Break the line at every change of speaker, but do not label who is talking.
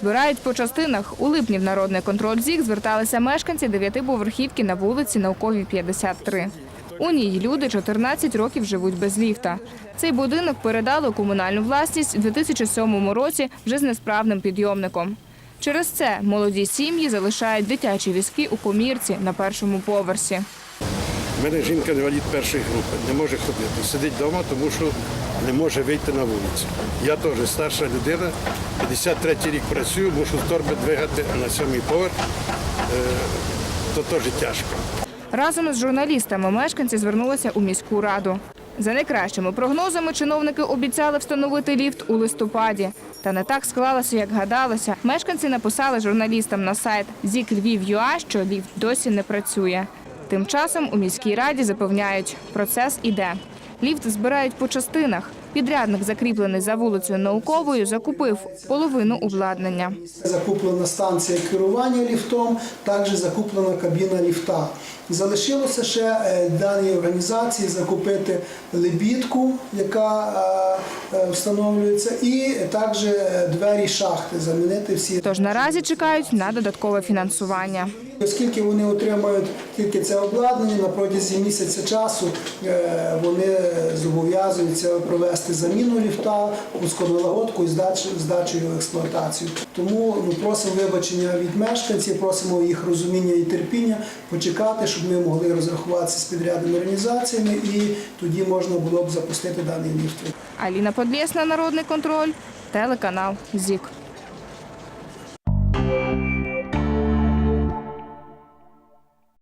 збирають по частинах. У липні в народний контроль ЗІК зверталися мешканці дев'ятиповерхівки на вулиці Науковій 53. У ній люди 14 років живуть без ліфта. Цей будинок передали у комунальну власність у 2007 році вже з несправним підйомником. Через це молоді сім'ї залишають дитячі візки у комірці на першому поверсі.
У мене жінка інвалід першої групи, не може ходити. Сидить вдома, тому що не може вийти на вулицю. Я теж старша людина, 53 рік працюю, мушу з торби двигати на сьомий поверх. Е, То теж тяжко.
Разом із журналістами мешканці звернулися у міську раду. За найкращими прогнозами чиновники обіцяли встановити ліфт у листопаді. Та не так склалося, як гадалося. Мешканці написали журналістам на сайт «Зік Львів.ЮА», що ліфт досі не працює. Тим часом у міській раді запевняють, процес іде. Ліфт збирають по частинах. Підрядник, закріплений за вулицею Науковою, закупив половину обладнання.
Закуплена станція керування ліфтом, також закуплена кабіна ліфта. Залишилося ще е, даній організації закупити лебідку, яка е, е, встановлюється, і також двері шахти, замінити всі.
Тож наразі чекають на додаткове фінансування.
Оскільки вони отримають тільки це обладнання, на протязі місяця часу е, вони зобов'язуються провести заміну ліфта, пусконалагодку і здачу, здачу його експлуатацію. Тому ну, просимо вибачення від мешканців, просимо їх розуміння і терпіння почекати, щоб ми могли розрахуватися з підрядними організаціями, і тоді можна було б запустити даний ліфт.
Аліна Подлєсна, Народний контроль, телеканал ЗІК.